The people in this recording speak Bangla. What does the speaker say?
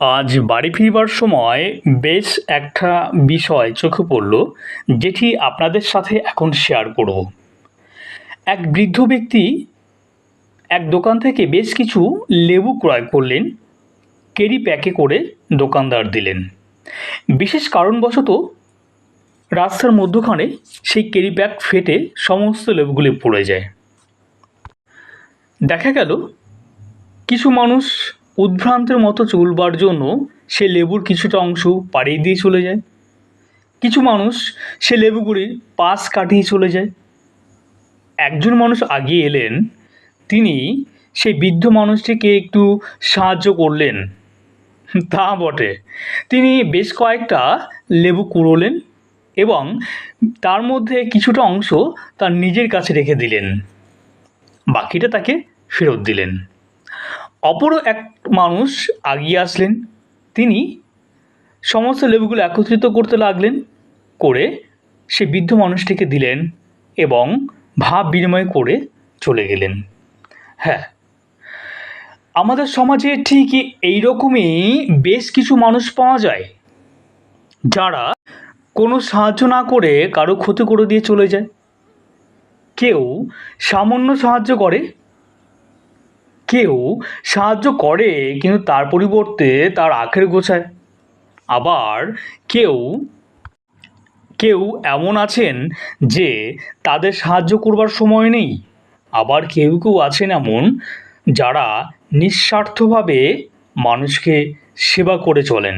আজ বাড়ি ফিরবার সময় বেশ একটা বিষয় চোখে পড়ল, যেটি আপনাদের সাথে এখন শেয়ার করব। এক বৃদ্ধ ব্যক্তি এক দোকান থেকে বেশ কিছু লেবু ক্রয় করলেন, কেরি প্যাকে করে দোকানদার দিলেন। বিশেষ কারণবশত রাস্তার মধ্যখানে সেই কেরি প্যাক ফেটে সমস্ত লেবুগুলি পড়ে যায়। দেখা গেল, কিছু মানুষ উদ্ভ্রান্তের মতো চলবার জন্য সে লেবুর কিছুটা অংশ পাড়িয়ে দিয়ে চলে যায়। কিছু মানুষ সে লেবুগুলির পাশ কাটিয়ে চলে যায়। একজন মানুষ আগিয়ে এলেন। তিনি সেই বৃদ্ধ মানুষটিকে একটু সাহায্য করলেন। তা বটে। তিনি বেশ কয়েকটা লেবু কুড়োলেন এবং তার মধ্যে কিছুটা অংশ তার নিজের কাছে রেখে দিলেন। বাকিটা তাকে ফেরত দিলেন। অপর এক মানুষ আগিয়ে আসলেন। তিনি সমস্ত লেবুগুলো একত্রিত করতে লাগলেন, করে সে বৃদ্ধ মানুষটিকে দিলেন এবং ভাব বিনিময় করে চলে গেলেন। হ্যাঁ আমাদের সমাজে ঠিক এই রকমই বেশ কিছু মানুষ পাওয়া যায় যারা কোনো সাহায্য না করে কারও ক্ষতি করে দিয়ে চলে যায়। কেউ সামান্য সাহায্য করে কেউ সাহায্য করে, কিন্তু তার পরিবর্তে তার আখের গোছায়। আবার কেউ কেউ এমন আছেন যে তাদের সাহায্য করবার সময় নেই। আবার কেউ কেউ আছেন এমন যারা নিঃস্বার্থভাবে মানুষকে সেবা করে চলেন।